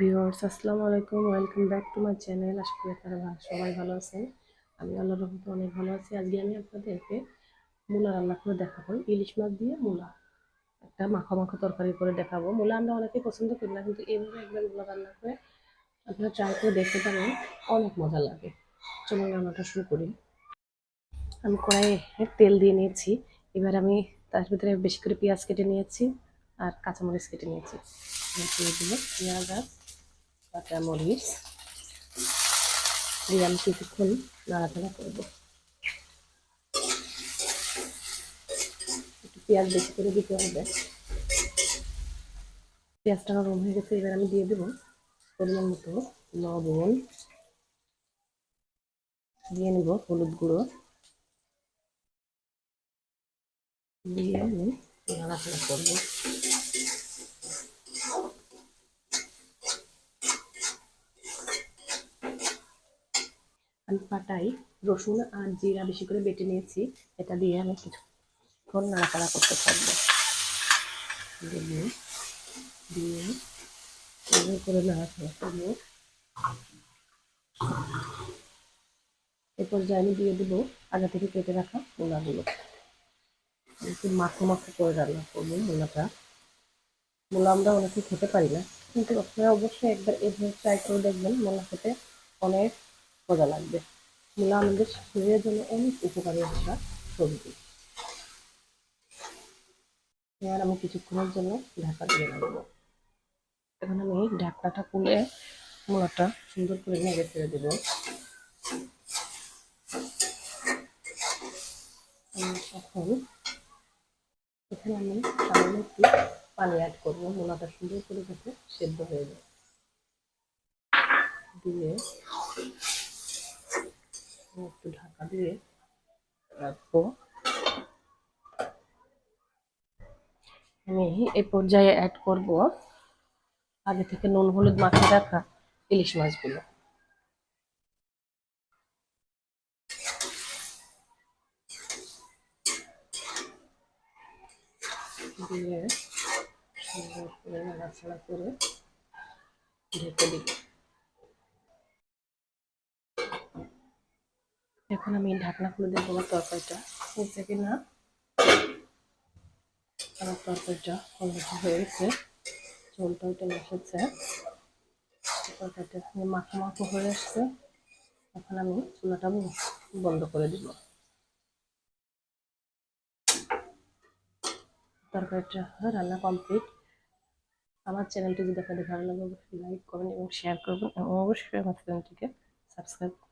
Viewers, আসসালামু আলাইকুম। Welcome back to my channel আশা করি আপনারা সবাই ভালো আছেন। আমি আল্লাহর রহমতে অনেক ভালো আছি। আজকে আমি আপনাদেরকে মূলা রান্না করে দেখাবো। ইলিশ মাছ দিয়ে মূলা। একটা মাখো মাখো তরকারি করে দেখাবো। মূলা আমরা অনেকেই পছন্দ করি না, কিন্তু এইভাবে একবার মূলা রান্না করে আপনারা ট্রাই করে দেখতে পারেন। অনেক মজা লাগে। চলুন রান্নাটা শুরু করি। আমি কড়াইয়ে তেল দিয়ে নিয়েছি। এবার আমি তার ভিতরে বেশি করে পেঁয়াজ কেটে নিয়েছি আর কাঁচামরিচ কেটে নিয়েছি। দিয়ে পেঁয়াজ আর কাঁচামরিচ দিয়ে আমি কিছুক্ষণ নাড়াচাড়া করব। একটু পেঁয়াজ বেশি করে দিতে হবে। পেঁয়াজটা নরম হয়ে গেছে, এবার আমি দিয়ে দেবো পরিমাণ মতো লবণ। দিয়ে নেব হলুদ গুঁড়ো। দিয়ে আমি নাড়াচাড়া করব। আমি পাটাই রসুন আর জিরা বেশি করে বেটে নিয়েছি। এটা দিয়ে আমি কিছুক্ষণ নাড়াচাড়া করতে থাকব। দিয়ে দিয়ে এভাবে করে নাড়াচাড়া করব। এরপর যে আমি দিয়ে দেবো আগে থেকে কেটে রাখা মূলাগুলো। একটু মাখো মাখো করে রান্না করব মূলাটা। মূলা আমরা অনেকে খেতে পারি না, কিন্তু আপনারা অবশ্যই একবার এভাবে ট্রাই করে দেখবেন, মূলা খেতে অনেক মজা লাগবে। মূলা আমাদের শরীরের জন্য অনেক উপকারী একটা সবজি। এবার আমি কিছুক্ষণের জন্য ঢাকা দিয়ে রাখব। এখন আমি ঢাকনাটা খুলে মূলাটা সুন্দর করে নেড়ে ফেলে দেবো। এখন এখানে আমি সামান্য একটু পানি অ্যাড করব। মূলাটা সুন্দর করে যাতে সেদ্ধ হয়ে যায়। দিয়ে দিয়ে রাখব। আমি এই পর্যায়ে অ্যাড করব আগে থেকে নুন, হলুদ মাখিয়ে রাখা ইলিশ মাছগুলো। দিয়ে সুন্দর করে নাড়াচাড়া করে ঢেকে দিব। এখন আমি ঢাকনা খুলে দেখব আমার তরকারিটা। হয়েছে কিনা আমার তরকারিটা অলরেডি হয়ে গেছে। ঝোলটা ওইটা এসেছে তরকারিটা এখানে মাখো মাখো হয়ে আসছে। এখন আমি চুলাটা বন্ধ করে দিব। তরকারিটা রান্না কমপ্লিট। আমার চ্যানেলটি যদি আপনাদের ভালো লাগে, অবশ্যই লাইক করবেন এবং শেয়ার করবেন এবং অবশ্যই আমার চ্যানেলটিকে সাবস্ক্রাইব করে